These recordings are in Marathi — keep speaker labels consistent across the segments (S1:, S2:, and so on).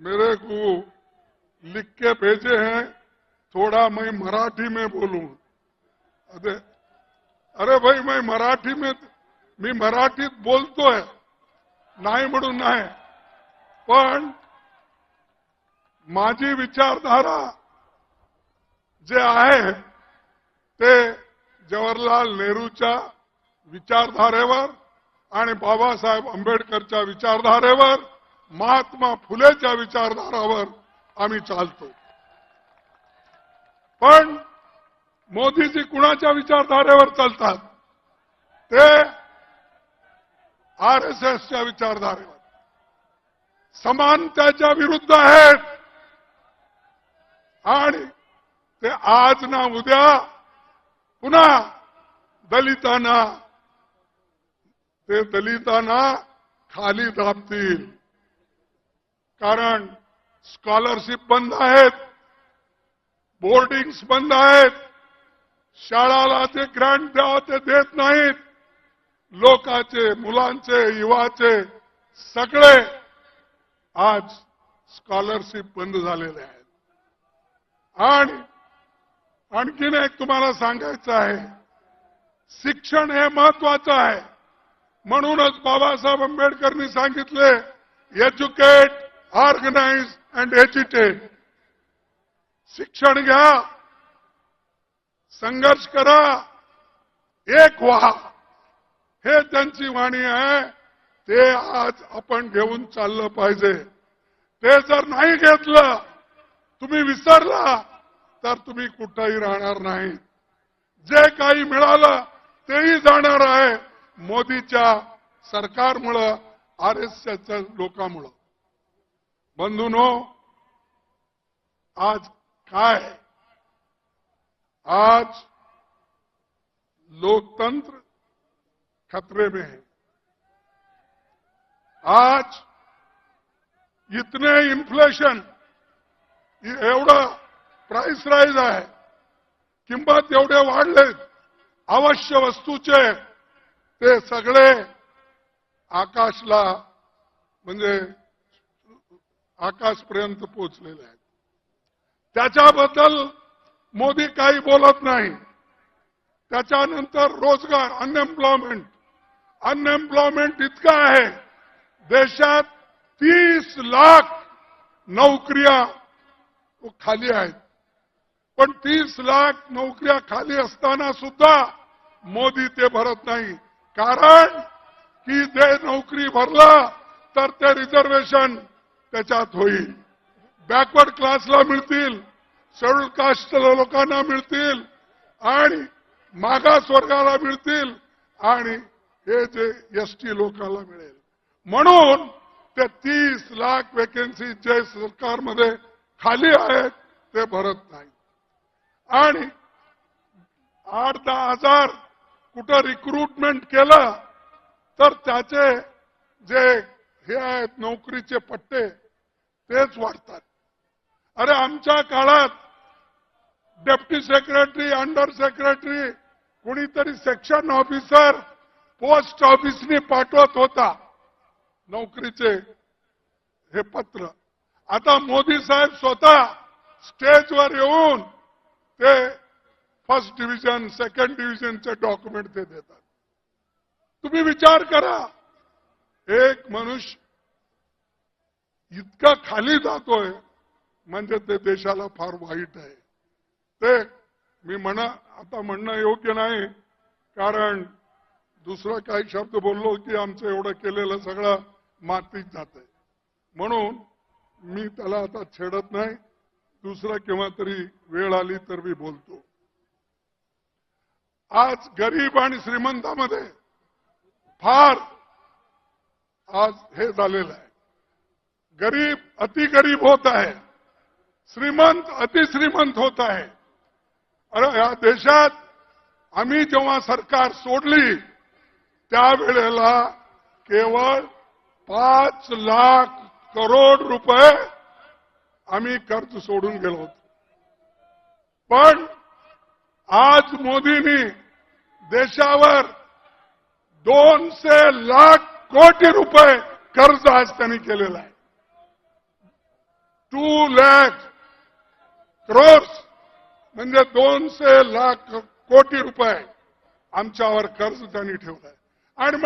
S1: मेरे को लिख के भेजे हैं थोड़ा मैं मराठी में बोलूं। अरे अरे भाई मैं मराठी में मी मराठीत बोलतोय नाही म्हणून नाही पण माझी विचारधारा जे आहे ते जवाहरलाल नेहरूच्या विचारधारेवर आणि बाबासाहेब आंबेडकरच्या विचारधारेवर महात्मा फुलेच्या विचारधारावर आम्ही चालतो पण मोदीजी कुणाच्या विचारधारेवर चालतात? ते आर एस एसच्या विचारधारेवर. समानतेच्या विरुद्ध आहेत. आणि ते आज ना उद्या पुन्हा दलितांना ते दलितांना खाली दाबतील. कारण स्कॉलरशिप बंद आहेत बोर्डिंग्स बंद आहेत शाळाला ते ग्रँट द्यावं ते देत नाहीत. लोकांचे मुलांचे युवाचे सगळे आज स्कॉलरशिप बंद झालेले आहेत. आणि आणखीन एक तुम्हाला सांगायचं आहे शिक्षण हे महत्वाचं आहे. म्हणूनच बाबासाहेब आंबेडकरनी सांगितले एज्युकेट ऑर्गनाइज अँड एज्युटेट शिक्षण घ्या. संघर्ष करा. एक व्हा. हे त्यांची वाणी आहे ते आज आपण घेऊन चाललं पाहिजे. ते जर नाही घेतलं तुम्ही विसरला तर तुम्ही कुठंही राहणार नाही. जे काही मिळालं तेही जाणार आहे. मोदीच्या सरकारमुळं आर एस एसच्या लोकांमुळं. बंधूनो आज काय आज लोकतंत्र खतरे में है। आज इतने इन्फ्लेशन एवढं प्राइस राईज आहे किंमत एवढे वाढलेत अवश्य वस्तूचे ते सगळे आकाशला म्हणजे आकाशपर्यंत पोहोचलेल्या आहेत. त्याच्याबद्दल मोदी काही बोलत नाही. त्याच्यानंतर रोजगार अनएम्प्लॉयमेंट अनएम्प्लॉयमेंट इतकं आहे. देशात तीस लाख नोकऱ्या खाली आहेत. पण तीस लाख नोकऱ्या खाली असताना सुद्धा मोदी ते भरत नाही. कारण की ते नोकरी भरला तर ते रिझर्वेशन त्याच्यात होईल. बॅकवर्ड क्लासला मिळतील शेड्यूल कास्ट लोकांना मिळतील आणि मागास वर्गाला मिळतील आणि हे जे एस टी लोकांना मिळेल. म्हणून ते तीस लाख वेकेन्सी जे सरकारमध्ये खाली आहेत ते भरत नाही आणि आठ दहा हजार कुठं रिक्रुटमेंट केलं तर त्याचे जे हे आहेत नोकरीचे पट्टे तेच वाढतात. अरे आमच्या काळात डेप्टी सेक्रेटरी अंडर सेक्रेटरी कुणीतरी सेक्शन ऑफिसर पोस्ट ऑफिसने पाठवत होता नोकरीचे हे पत्र. आता मोदी साहेब स्वतः स्टेजवर येऊन ते फर्स्ट डिव्हिजन सेकंड डिव्हिजनचे डॉक्युमेंट ते देतात. तुम्ही विचार करा. एक मनुष्य इतका खाली जातोय. म्हणजे ते देशाला फार वाईट आहे. ते मी म्हणा आता म्हणणं योग्य नाही. कारण दुसरा काही शब्द बोललो की आमचं एवढं केलेलं सगळं मातीत जात आहे म्हणून मी त्याला आता छेडत नाही. दुसरा केव्हा तरी वेळ आली तर मी बोलतो. आज गरीब आणि श्रीमंतामध्ये फार आज हे झालेलं आहे. गरीब अति गरीब होता है। श्रीमंत, अतिश्रीमंत होता है। अरे या देशात आम्ही जेव्हा सरकार सोडली केवळ पाच लाख करोड रुपये आम्ही कर्ज सोडून गेलो आज मोदींनी देशावर दोनशे लाख कोटी रुपये कर्ज आज त्यांनी केलेलं टू लॅक क्रोर्स म्हणजे दोनशे लाख कोटी रुपये आमच्यावर कर्ज त्यांनी ठेवलंय. आणि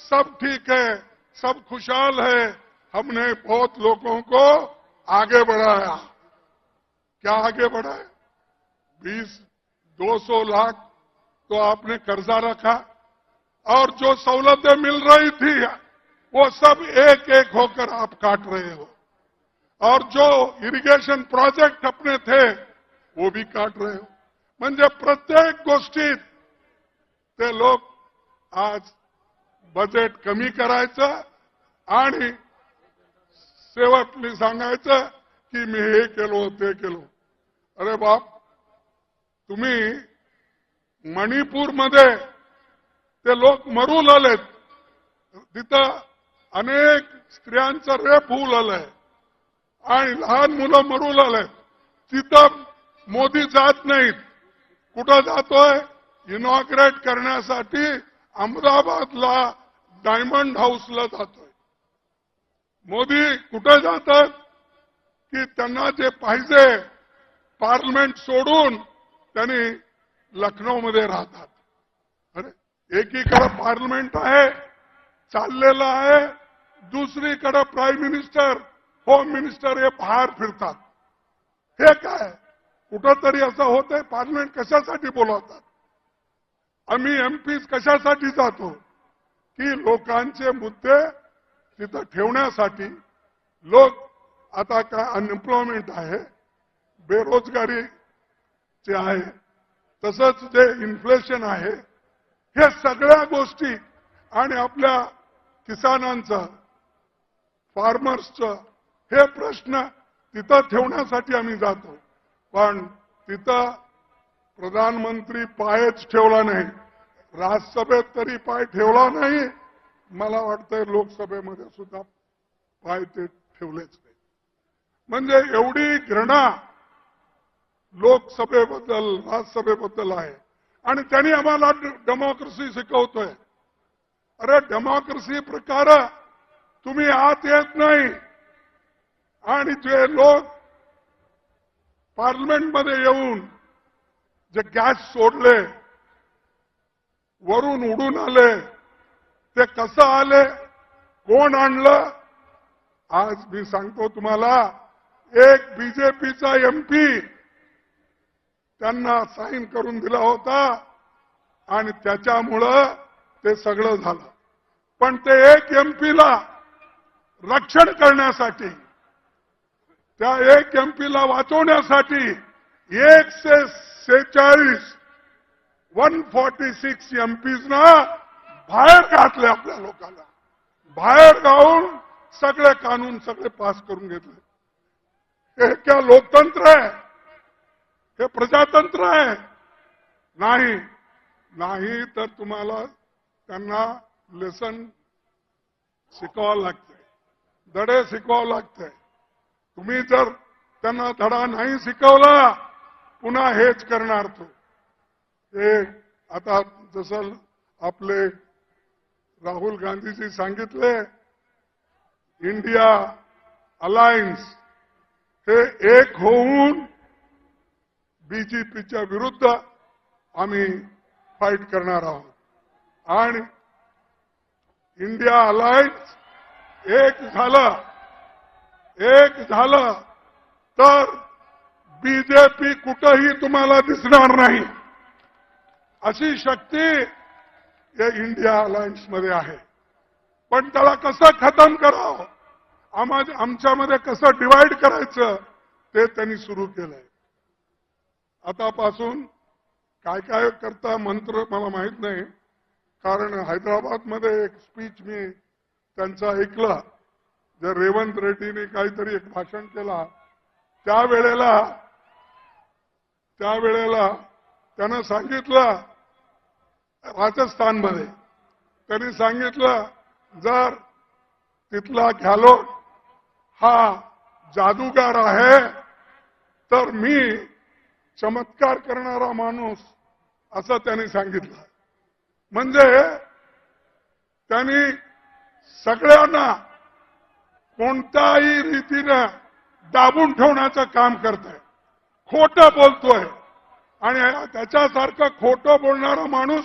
S1: सब ठीक है, सब खुशहाल है, हमने बहुत लोगों को आगे बढ़ाया. क्या आगे बढ़ाया? बीस, दो सौ लाख तो आपने कर्जा रखा और जो सहूलतें मिल रही थी, वो सब एक एक होकर आप काट रहे हो। और जो इरिगेशन प्रोजेक्ट अपने थे वो भी काट रहे हो। म्हणजे प्रत्येक गोष्टीत ते लोक आज बजेट कमी करायचं आणि शेवटली सांगायचं की मी हे केलो ते केलो. अरे बाप तुम्ही मणिपूरमध्ये ते लोक मरू लागलेत. तिथं अनेक स्त्रियांचं रेप होऊ लागलंय. आणि लहान मुलं मरू लागलेत तिथं मोदी जात नाहीत. कुठं जातोय? इनॉग्रेट करण्यासाठी अहमदाबादला डायमंड हाऊसला जातोय. मोदी कुठं जातात? की त्यांना जे पाहिजे पार्लमेंट सोडून त्यांनी लखनौमध्ये राहतात. अरे एकीकडे पार्लमेंट आहे चाललेलं आहे दुसरीकडे प्राईम मिनिस्टर होम मिनिस्टर हे बाहेर फिरतात. हे काय? कुठंतरी असं होतंय पार्लमेंट कशासाठी बोलवतात? आम्ही एमपी कशासाठी जातो? की लोकांचे मुद्दे तिथं ठेवण्यासाठी. लोक आता काय अनएम्प्लॉयमेंट आहे बेरोजगारी जे आहे तसंच जे इन्फ्लेशन आहे हे सगळ्या गोष्टी आणि आपल्या किसानांचं फार्मर्सचं हे प्रश्न तिथं ठेवण्यासाठी आम्ही जातो. पण तिथं प्रधानमंत्री पायच ठेवला नाही. राज्यसभेत तरी पाय ठेवला नाही. मला वाटतंय लोकसभेमध्ये सुद्धा पाय ते ठेवलेच नाही म्हणजे एवढी घृणा लोकसभेबद्दल राज्यसभेबद्दल आहे. आणि त्यांनी आम्हाला डेमोक्रेसी शिकवतोय. अरे डेमोक्रेसी प्रकार तुम्ही आत येत नाही. आणि जे लोक पार्लमेंटमध्ये येऊन जे गॅस सोडले वरून उडून आले ते कसं आले कोण आणलं आज मी सांगतो तुम्हाला एक बीजेपीचा एमपी त्यांना साईन करून दिला होता आणि त्याच्यामुळं ते सगळं झालं. पण ते एक एमपीला रक्षण करण्यासाठी त्या एक एमपीला वाचवण्यासाठी एकशे सेहेचाळीस वन फॉर्टी सिक्स एमपीजना बाहेर घातले आपल्या लोकांना. बाहेर गाऊन सगळे कानून सगळे पास करून घेतले. हे क्या लोकतंत्र आहे? हे प्रजातंत्र आहे? नाही. नाही तर तुम्हाला त्यांना लेसन शिकवावं लागतंय. धडे शिकवावं लागतंय. तुम्ही जर त्यांना धडा नाही शिकवला पुन्हा हेच करणार तो. हे आता जसं आपले राहुल गांधीजी सांगितले इंडिया अलायन्स हे एक होऊन बीजेपीच्या विरुद्ध आम्ही फाईट करणार आहोत. आणि इंडिया अलायन्स एक झालं एक झालं तर बीजेपी कुठंही तुम्हाला दिसणार नाही. अशी शक्ती या इंडिया अलायन्समध्ये आहे. पण त्याला कसं खतम करावं आम्हा आमच्यामध्ये कसं डिवाइड करायचं ते त्यांनी सुरू केलंय. आतापासून काय काय करता मंत्र मला माहीत नाही. कारण हैदराबादमध्ये एक स्पीच मी त्यांचा ऐकला. जर रेवंत रेड्डीने काहीतरी एक भाषण केला त्यावेळेला त्यावेळेला त्यानं सांगितलं राजस्थानमध्ये त्यांनी सांगितलं जर तिथला घ्यालोट हा जादूगार आहे तर मी चमत्कार करणारा माणूस असं त्यांनी सांगितलं. म्हणजे त्यांनी सगळ्यांना कोणत्याही रीतीनं दाबून ठेवण्याचं काम करताय. खोटं बोलतोय. आणि त्याच्यासारखं खोटं बोलणारा माणूस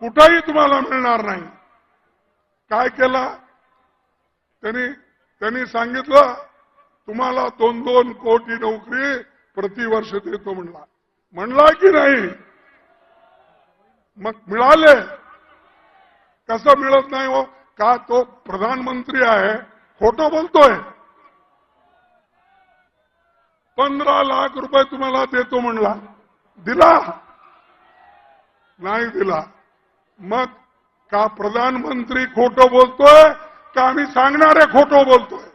S1: कुठंही तुम्हाला मिळणार नाही. काय केला? त्यांनी त्यांनी सांगितलं तुम्हाला दोन दोन कोटी नोकरी प्रतिवर्ष देतो म्हणला. म्हणला की नाही? मग मिळाले. कसं मिळत नाही हो? का तो प्रधानमंत्री आहे? खोटं बोलतोय. पंधरा लाख रुपये तुम्हाला देतो म्हणला. दिला. नाही दिला. मग का प्रधानमंत्री खोटं बोलतोय का आम्ही सांगणारे खोटं बोलतोय?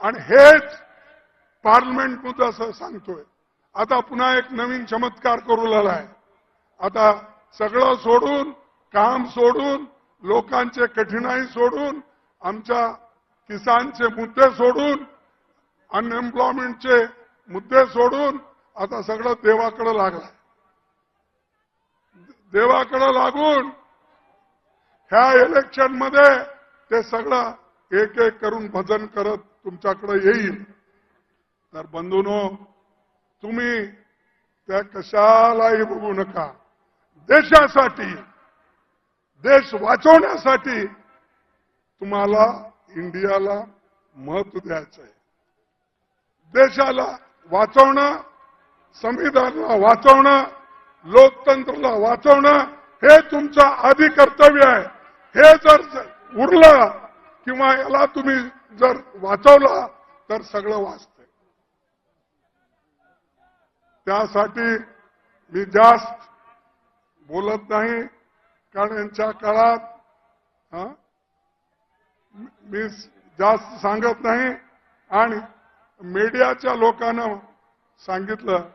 S1: आणि हेच पार्लमेंट मुद्दा सांगतोय. आता पुन्हा एक नवीन चमत्कार करू लागलाय. आता सगळं सोडून काम सोडून लोकांचे कठीणाई सोडून आमच्या किसानचे मुद्दे सोडून अनएम्प्लॉयमेंटचे मुद्दे सोडून आता सगळं देवाकडे लागलाय. देवाकडे लागून ह्या इलेक्शनमध्ये ते सगळं एक एक करून भजन करत तुमच्याकडे येईल. तर बंधूनो तुम्ही त्या कशालाही बघू नका. देशासाठी देश वाचवण्यासाठी तुम्हाला इंडियाला महत्त्व द्यायचं आहे. देशाला वाचवणं संविधानाला वाचवणं लोकतंत्राला वाचवणं हे तुमचं आधी कर्तव्य आहे. हे जर उरलं किंवा याला तुम्ही जर वाचवलं तर सगळं वाचतंय. त्यासाठी मी जास्त बोलत नाही. कारण यांच्या काळात मी जास्त सांगत नाही. आणि मीडियाच्या लोकांना सांगितलं